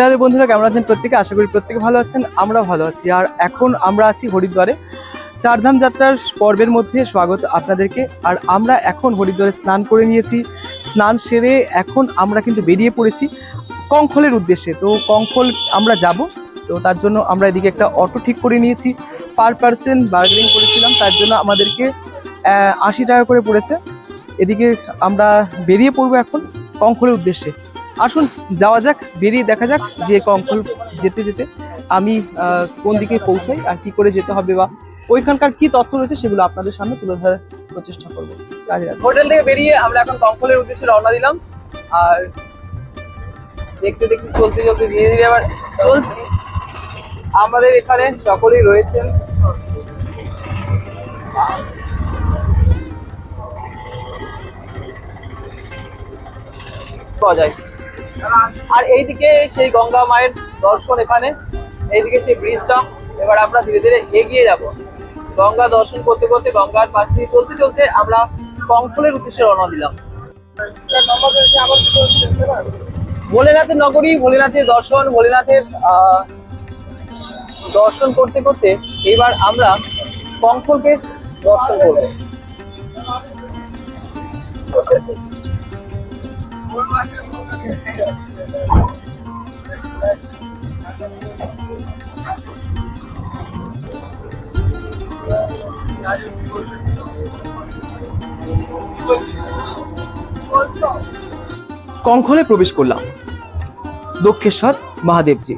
আমাদের বন্ধুরা কেমন আছেন? প্রত্যেকে আশা করি প্রত্যেকে ভালো আছেন আমরা ভালো আছি। আর এখন আমরা আছি হরিদ্বারে। চারধাম যাত্রার পর্বের মধ্যে স্বাগত আপনাদেরকে। আর আমরা এখন হরিদ্বারে স্নান করে নিয়েছি। স্নান সেরে এখন আমরা কিন্তু বেরিয়ে পড়েছি কঙ্খলের উদ্দেশ্যে। তো কঙ্খল আমরা যাব, তো তার জন্য আমরা এদিকে একটা অটো ঠিক করে নিয়েছি। পার পার্সন বার্গেনিং করেছিলাম, তার জন্য আমাদেরকে আশি টাকা করে পড়েছে। এদিকে আমরা বেরিয়ে পড়ব এখন কঙ্খলের উদ্দেশ্যে। আসুন, যাওয়া যাক, বেরিয়ে দেখা যাক যে কঙ্কল যেতে যেতে আমি কোন দিকে পৌঁছাই আর কি করে যেতে হবে বা ওইখানকার কি তথ্য রয়েছে সেগুলো আপনাদের সামনে তুলে ধরার প্রচেষ্টা করব। হোটেল থেকে বেরিয়ে আমরা এখন কঙ্কলের উদ্দেশ্যে রওনা দিলাম। আর দেখতে দেখতে চলতে চলতে ধীরে ধীরে আবার চলছি। আমাদের এখানে সকলেই রয়েছেন। পাওয়া যায়। আর এইদিকে সেই গঙ্গা মায়ের দর্শন এখানে, এইদিকে সেই ব্রিজটা এবার আমরা ধীরে ধীরে এগিয়ে যাব। গঙ্গা দর্শন করতে করতে গঙ্গার পাশ দিয়ে চলতে চলতে আমরা কঙ্কলের উদ্দেশ্যে রওনা দিলাম। ভোলেনাথের নগরী, ভোলেনাথের দর্শন ভোলেনাথের দর্শন করতে করতে এবার আমরা কঙ্কলকে দর্শন করব। কঙ্খলে প্রবেশ করলাম। দক্ষেশ্বর মহাদেবজি।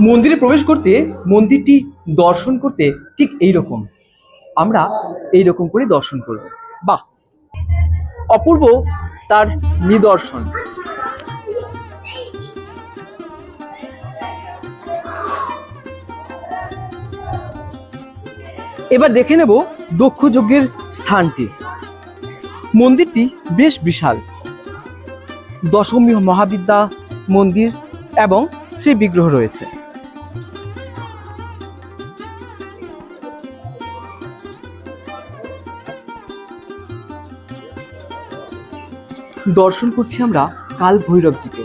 মন্দিরে প্রবেশ করতে মন্দিরটি দর্শন করতে ঠিক এই রকম আমরা এই রকম করে দর্শন করব। বাহ! অপূর্ব তার নিদর্শন। এবার দেখে নেব দক্ষ যজ্ঞের স্থানটি। মন্দিরটি বেশ বিশাল। দশমী মহাবিদ্যা মন্দির এবং শ্রী বিগ্রহ রয়েছে। দর্শন করছি আমরা কাল ভৈরবজিকে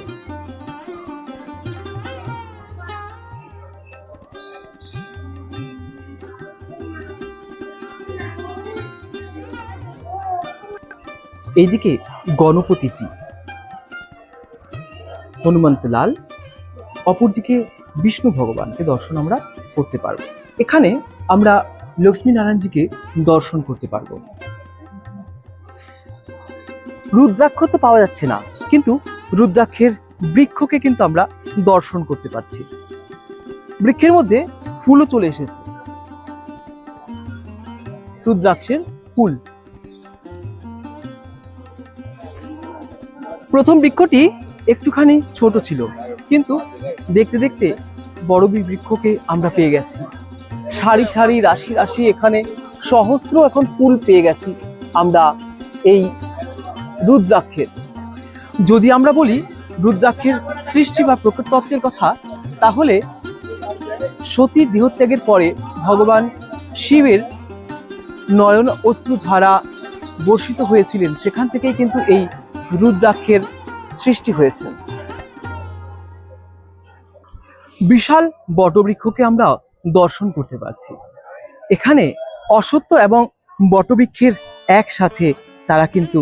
এইদিকে গণপতিজি। হনুমন্ত লাল, অপরদিকে বিষ্ণু ভগবানকে দর্শন আমরা করতে পারব। এখানে আমরা লক্ষ্মী নারায়ণজিকে দর্শন করতে পারব। রুদ্রাক্ষ তো পাওয়া যাচ্ছে না, কিন্তু রুদ্রাক্ষের বৃক্ষকে কিন্তু আমরা দর্শন করতে পারছি। বৃক্ষের মধ্যে ফুলও চলে এসেছে। রুদ্রাক্ষের ফুল। প্রথম বৃক্ষটি একটুখানি ছোট ছিল, কিন্তু দেখতে দেখতে বড় বৃক্ষকে আমরা পেয়ে গেছি। সারি সারি রাশি রাশি এখানে সহস্র এখন ফুল পেয়ে গেছি আমরা এই রুদ্রাক্ষের। যদি আমরা বলি রুদ্রাক্ষের সৃষ্টি বা প্রকৃতত্বের কথা, তাহলে সতীর দেহত্যাগের পরে ভগবান শিবের নয়ন অশ্রু ধারা বর্ষিত হয়েছিলেন। সেখান থেকেই কিন্তু এই রুদ্রাক্ষের সৃষ্টি হয়েছে। বিশাল বটবৃক্ষকে আমরা দর্শন করতে পারছি। এখানে অসত্য এবং বটবৃক্ষের একসাথে তারা কিন্তু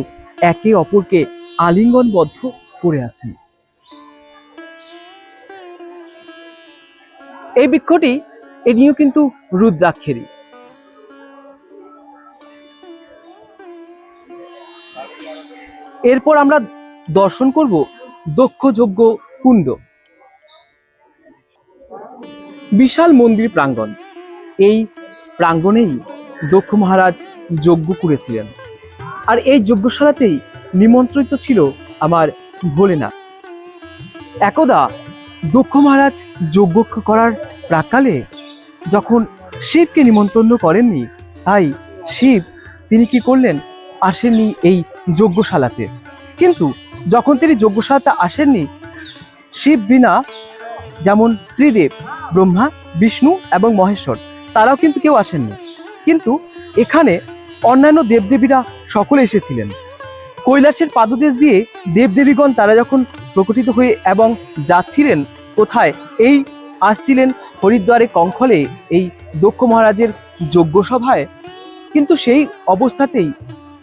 একে অপরকে আলিঙ্গনবদ্ধ করে আছেন। এই বৃক্ষটি এটিও কিন্তু রুদ্রাক্ষেরই। এরপর আমরা দর্শন করব দক্ষযজ্ঞ কুণ্ড। বিশাল মন্দির প্রাঙ্গণ। এই প্রাঙ্গণেই দক্ষ মহারাজ যজ্ঞ করেছিলেন। আর এই যজ্ঞশালাতেই নিমন্ত্রিত ছিল আমার ভোলেনাথ। একদা দক্ষ মহারাজ যজ্ঞ করার প্রাকালে যখন শিবকে নিমন্ত্রণ করেননি, তাই শিব তিনি কি করলেন, আসেননি এই যজ্ঞশালাতে। কিন্তু যখন তিনি যজ্ঞশালাতে আসেননি, শিব বিনা যেমন ত্রিদেব, ব্রহ্মা, বিষ্ণু এবং মহেশ্বর, তারাও কিন্তু কেউ আসেননি। কিন্তু এখানে অন্যান্য দেবদেবীরা সকলে এসেছিলেন। কৈলাসের পাদদেশ দিয়ে দেবদেবীগণ তারা যখন প্রকটিত হয়ে এবং যাচ্ছিলেন, কোথায়? এই আসছিলেন হরিদ্বারে কঙ্খলে এই দক্ষ মহারাজের যজ্ঞ সভায় কিন্তু সেই অবস্থাতেই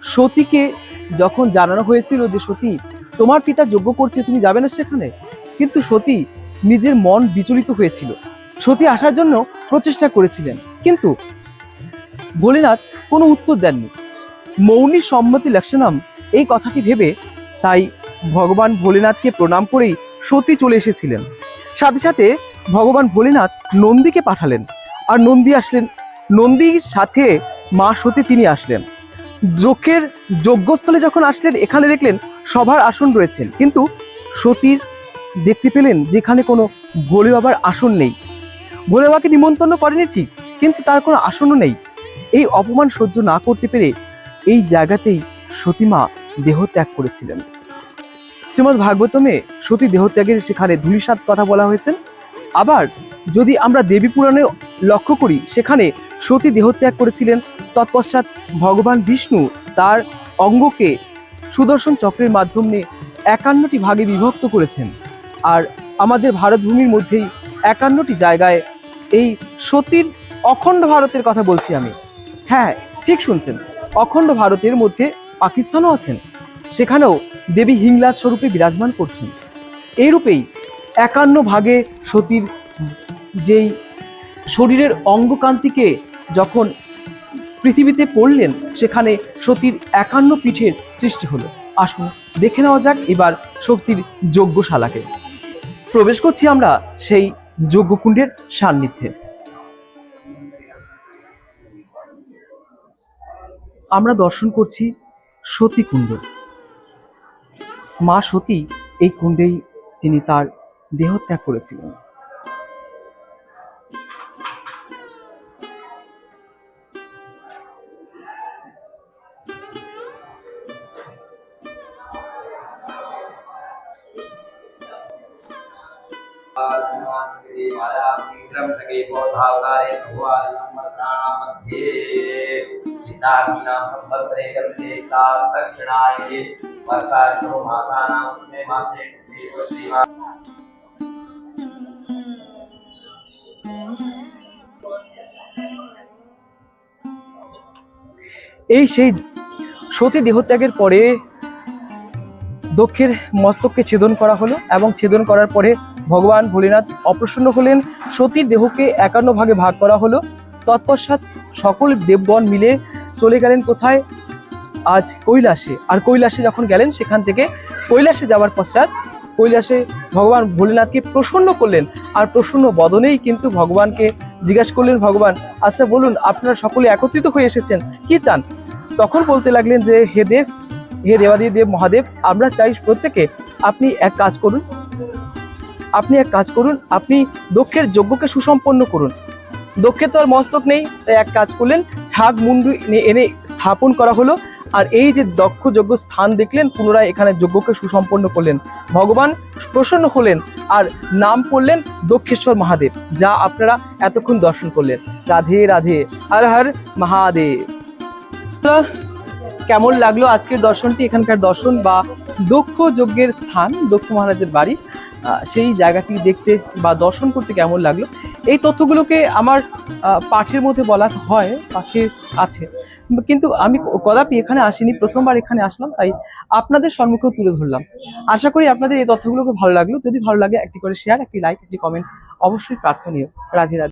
সতীকে যখন জানানো হয়েছিল যে সতী, তোমার পিতা যোগ্য করছে, তুমি যাবে না সেখানে? কিন্তু সতী নিজের মন বিচলিত হয়েছিল। সতী আসার জন্য প্রচেষ্টা করেছিলেন, কিন্তু ভোলেনাথ কোনো উত্তর দেননি। মৌনী সম্মতি লক্ষণম এই কথাটি ভেবে তাই ভগবান ভোলেনাথকে প্রণাম করেই সতী চলে এসেছিলেন। সাথে সাথে ভগবান ভোলেনাথ নন্দীকে পাঠালেন, আর নন্দী আসলেন, নন্দীর সাথে মা সতী তিনি আসলেন। যজ্ঞের যজ্ঞস্থলে যখন আসলেন, এখানে দেখলেন সভার আসন রয়েছেন কিন্তু সতীর দেখতে পেলেন যেখানে কোনো ভোলে বাবার আসন নেই। ভোলে বাবাকে নিমন্ত্রণ করেনি ঠিক, কিন্তু তার কোনো আসনও নেই। এই অপমান সহ্য না করতে পেরে এই জায়গাতেই সতীমা দেহত্যাগ করেছিলেন। শ্রীমদ ভাগবতমে সতী দেহত্যাগের সেখানে ধুলিসাত কথা বলা হয়েছে। আবার যদি আমরা দেবী পুরাণে লক্ষ্য করি সেখানে সতী দেহত্যাগ করেছিলেন। তৎপশ্চাৎ ভগবান বিষ্ণু তার অঙ্গকে সুদর্শন চক্রের মাধ্যমে একান্নটি ভাগে বিভক্ত করেছেন। আর আমাদের ভারতভূমির মধ্যেই একান্নটি জায়গায় এই সতীর অখণ্ড ভারতের কথা বলছি আমি। হ্যাঁ ঠিক শুনছেন, অখণ্ড ভারতের মধ্যে পাকিস্তানও আছেন। সেখানেও দেবী হিংলাজ স্বরূপে বিরাজমান করছেন। এইরূপেই একান্ন ভাগে সতীর যেই শরীরের অঙ্গকান্তিকে যখন পৃথিবীতে পড়লেন, সেখানে সতীর একান্ন পিঠের সৃষ্টি হলো। আসুন দেখে নেওয়া যাক এবার শক্তির যজ্ঞশালাকে। প্রবেশ করছি আমরা সেই যজ্ঞকুণ্ডের সান্নিধ্যে। আমরা দর্শন করছি সতী কুণ্ড মা সতী এই কুণ্ডেই তিনি তার দেহত্যাগ করেছিলেন। विक्रम सगे बौद्धावतारे भगवान संवत्सराणां मध्ये सीतामीनां संवत्सरे गन्धे तात् दक्षिणाय वर्षा ऋतु मासानां मे मासे देवदेवा এই সেই সতী দেহত্যাগের পরে দক্ষের মস্তককে ছেদন করা হলো এবং ছেদন করার পরে ভগবান ভোলেনাথ অপ্রসন্ন হলেন সতীর দেহকে একান্ন ভাগে ভাগ করা হলো। তৎপশ্চাৎ সকল দেবগণ মিলে চলে গেলেন কোথায়? আজ কৈলাসে। আর কৈলাসে যখন গেলেন, সেখান থেকে কৈলাসে যাওয়ার পশ্চাৎ কৈলাসে ভগবান ভোলেনাথকে প্রসন্ন করলেন। আর প্রসন্ন বদনেই কিন্তু ভগবানকে জিজ্ঞাসা করলেন, ভগবান আচ্ছা বলুন, আপনারা সকলে একত্রিত হয়ে এসেছেন, কি চান? তখন বলতে লাগলেন যে, হে দেব, হে দেবাদি দেব মহাদেব, আমরা চাই প্রত্যেকে আপনি এক কাজ করুন আপনি এক কাজ করুন, আপনি দক্ষের যজ্ঞকে সুসম্পন্ন করুন। দক্ষের তো আর মস্তক নেই, তাই এক কাজ করলেন, ছাগ মুন্ডু এনে- স্থাপন করা হলো, আর এই যে দক্ষ যজ্ঞ স্থান দেখলেন, পুনরায় এখানে যজ্ঞকে সুসম্পন্ন করলেন। ভগবান প্রসন্ন হলেন, আর নাম করলেন দক্ষেশ্বর মহাদেব, যা আপনারা এতক্ষণ দর্শন করলেন। রাধে রাধে, হর হর মহাদেব। কেমন লাগল আজকের দর্শনটি, এখানকার দর্শন বা দক্ষ যজ্ঞের স্থান, দক্ষ মহারাজের বাড়ি? সেই জায়গাটি দেখতে বা দর্শন করতে কেমন লাগল? এই তথ্যগুলোকে আমার পাঠের মধ্যে বলা হয় পাঠে আছে। কিন্তু আমি কদাপি এখানে আসিনি, প্রথমবার এখানে আসলাম, তাই আপনাদের সম্মুখেও তুলে ধরলাম। আশা করি আপনাদের এই তথ্যগুলোকে ভালো লাগল। যদি ভালো লাগে, একটি করে শেয়ার একটি লাইক একটি কমেন্ট অবশ্যই প্রার্থনীয়। রাধে রাধে।